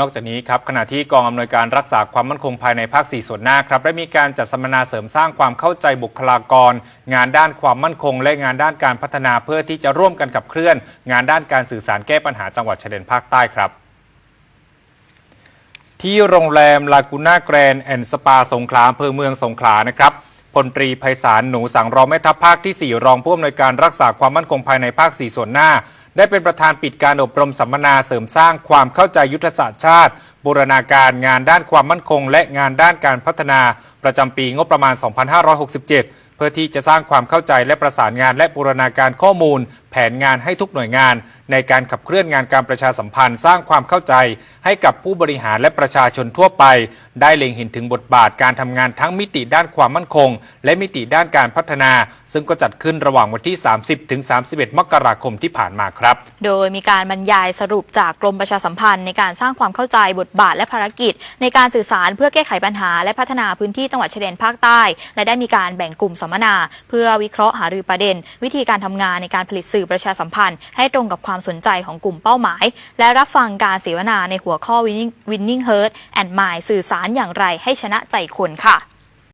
นอกจากนี้ครับขณะที่กองอำนวยการรักษาความมั่นคงภายในภาค 4 ส่วนหน้าครับได้มีการจัดสัมมนาเสริมสร้างความเข้าใจบุคลากร งานด้านความมั่นคง และงานด้านการพัฒนาเพื่อที่จะร่วมกันกับเคลื่อน งานด้านการสื่อสารแก้ปัญหาจังหวัดชายแดนภาคใต้ครับที่โรงแรมลากูน่าแกรนแอนด์สปาสงขลาอำเภอเมืองสงขลานะครับพลตรีไพศาลหนูสังรองแม่ทัพภาคที่ 4 รองผู้อำนวยการรักษาความมั่นคงภายในภาค 4 ส่วนหน้า ได้เป็นประธานปิดการอบรมสัมมนาเสริมสร้างความเข้าใจยุทธศาสตร์ชาติ บูรณาการงานด้านความมั่นคง และงานด้านการพัฒนาประจำปีงบประมาณ 2567 เพื่อที่จะสร้างความเข้าใจและประสานงานและบูรณาการข้อมูล ผนงานให้ทุกหน่วยงาน ในการขับเคลื่อนงานการประชาสัมพันธ์สร้างความเข้าใจ ให้กับผู้บริหารและประชาชนทั่วไป ได้เล็งเห็นถึงบทบาทการทำงานทั้งมิติด้านความมั่นคง และมิติด้านการพัฒนา ซึ่งก็จัดขึ้นระหว่างวันที่ 30 ถึง 31 มกราคมที่ผ่านมาครับ โดยมีการบรรยายสรุปจากกรมประชาสัมพันธ์ ในการสร้างความเข้าใจบทบาทและภารกิจ ในการสื่อสารเพื่อแก้ไขปัญหา และพัฒนาพื้นที่จังหวัดชายแดนภาคใต้ และได้มีการแบ่งกลุ่มสัมมนา เพื่อวิเคราะห์หารือประเด็น วิธีการทำงานในการผลิตสื่อประชาสัมพันธ์ ให้ตรงกับความสนใจของกลุ่มเป้าหมาย และรับฟังการเสวนาในหัวข้อ winning winning heart and mind สื่อสารอย่างไรให้ชนะใจคนค่ะ